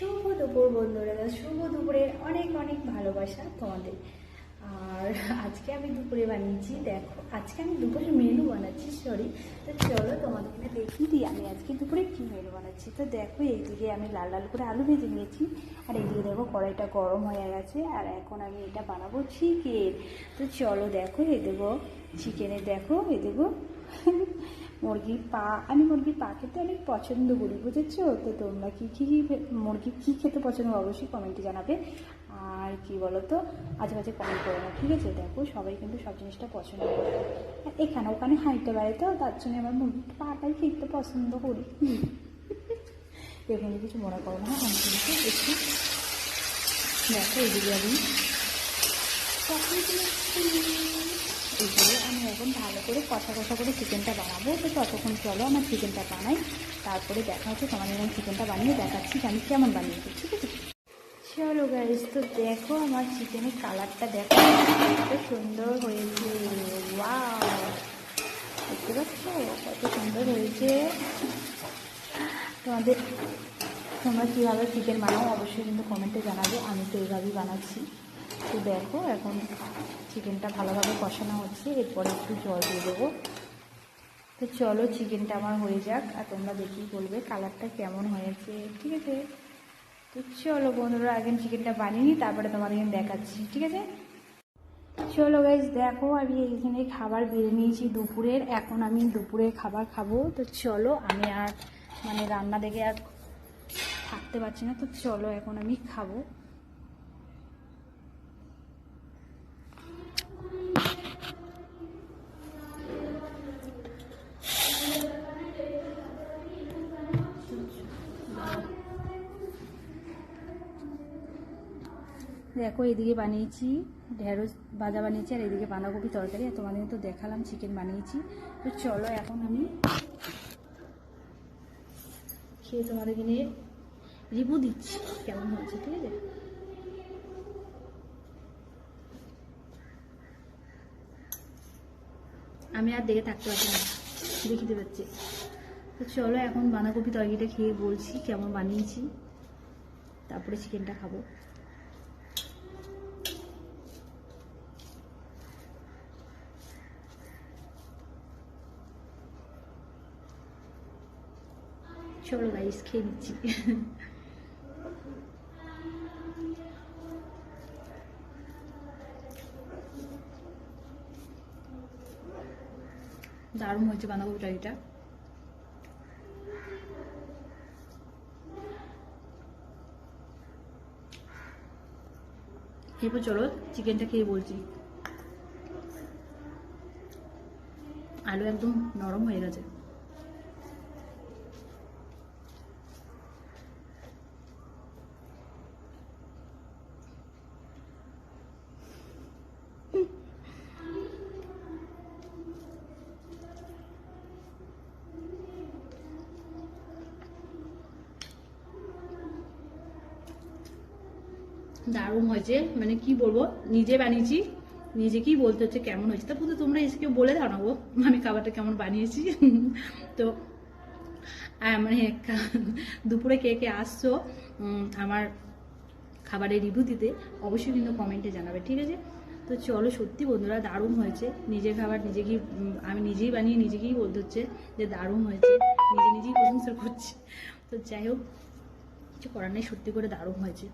শুভ দুপুর বন্ধুরা, শুভ দুপুরের অনেক অনেক ভালোবাসা তোমাদের। আর আজকে আমি দুপুরে বানিয়েছি, দেখো, আজকে আমি দুপুরে মেনু বানাচ্ছি সরি তো চলো তোমাদেরকে দেখিয়ে দিই আমি আজকে দুপুরে কী মেনু বানাচ্ছি। তো দেখো এইদিকে আমি লাল লাল করে আলু ভেজে নিয়েছি, আর এইদিকে দেখো কড়াইটা গরম হয়ে গেছে, আর এখন আমি এটা বানাবো চিকেন তো চলো দেখো এই দেবো চিকেনে দেখো এই দেবো। মুরগির পা, আমি মুরগির পা খেতে অনেক পছন্দ করি, বুঝেছ? তো তোমরা কী কী মুরগি কী খেতে পছন্দ অবশ্যই কমেন্টে জানাবে। আর কি বলো তো আজে বাজে কমেন্ট করো না, ঠিক আছে? দেখো, সবাই কিন্তু সব জিনিসটা পছন্দ করে। এখানে ওখানে পারে তো, তার জন্য আমার মুরগির পাটাই খেতে পছন্দ করি। এখানে কিছু মনে করো না আমি কিন্তু একটু দেখো এদিকে আমি এইগুলো আমি এখন ভালো করে কষা কষা করে চিকেনটা বানাবো। তো ততক্ষণ চলো আমার চিকেনটা বানাই। তারপরে দেখা হচ্ছে তোমাদের আমি চিকেনটা বানিয়ে দেখাচ্ছি যে আমি কেমন বানিয়েছি ঠিক আছে? চলো গাইজ তো দেখো আমার চিকেনের কালারটা দেখো। কত সুন্দর হয়েছে। দেখতে পাচ্ছ? কত সুন্দর হয়েছে। তোমাদের, তোমরা কীভাবে চিকেন বানাও অবশ্যই কিন্তু কমেন্টে জানাবে। আমি তো এইভাবেই বানাচ্ছি। তো দেখো এখন চিকেনটা ভালোভাবে কষানো হচ্ছে, এরপরে একটু জল দিয়ে দেবো। তো চলো চিকেনটা আমার হয়ে যাক, আর তোমরা দেখি বলবে কালারটা কেমন হয়েছে, ঠিক আছে? তো চলো বন্ধুরা, আগে চিকেনটা বানিয়ে নিই, তারপরে তোমাদের দেখাচ্ছি, ঠিক আছে? চলো গাইজ দেখো আমি এইখানে খাবার বেড়ে নিয়েছি দুপুরের, এখন আমি দুপুরে খাবার খাব। তো চলো আমি আর মানে রান্না দেখে আর থাকতে পারছি না, তো চলো এখন আমি খাব। দেখো, এদিকে বানিয়েছি, ঢেঁড়স ভাজা বানিয়েছি আর এদিকে বাঁধাকপি তরকারি আর তোমাদের তো দেখালাম চিকেন বানিয়েছি। তো চলো এখন আমি খেয়ে তোমাদের কিনে রিভিউ দিচ্ছি কেমন হয়েছে ঠিক আছে? আমি আর দেখে থাকতে পারছি না, দেখিতে পাচ্ছি। তো চলো এখন বাঁধাকপি তরকারিটা খেয়ে বলছি কেমন বানিয়েছি, তারপরে চিকেনটা খাব। চলো গাইস খেয়ে নিচ্ছি দারুণ হয়েছে বাঁধাকপি তরকারিটা এরপর চলো চিকেনটা খেয়ে বলছি আলু একদম নরম হয়ে গেছে দারুণ হয়েছে। মানে কি বলব, নিজে বানিয়েছি নিজেকেই বলতে হচ্ছে, কেমন হয়েছে? তা পুরো তোমরা এসে কেউ বলে দাও না গো, আমি খাবারটা কেমন বানিয়েছি। তো মানে দুপুরে কে কে আসছো আমার খাবারের রিভিউ দিতে অবশ্যই কিন্তু কমেন্টে জানাবে, ঠিক আছে? তো চলো, সত্যি বন্ধুরা, দারুণ হয়েছে। নিজের খাবার নিজেকেই আমি নিজেই বানিয়ে নিজেকেই বলতে হচ্ছে যে দারুণ হয়েছে। নিজে নিজেই প্রশংসা করছি। তো যাই হোক, কিছু করার নেই, সত্যি করে দারুণ হয়েছে।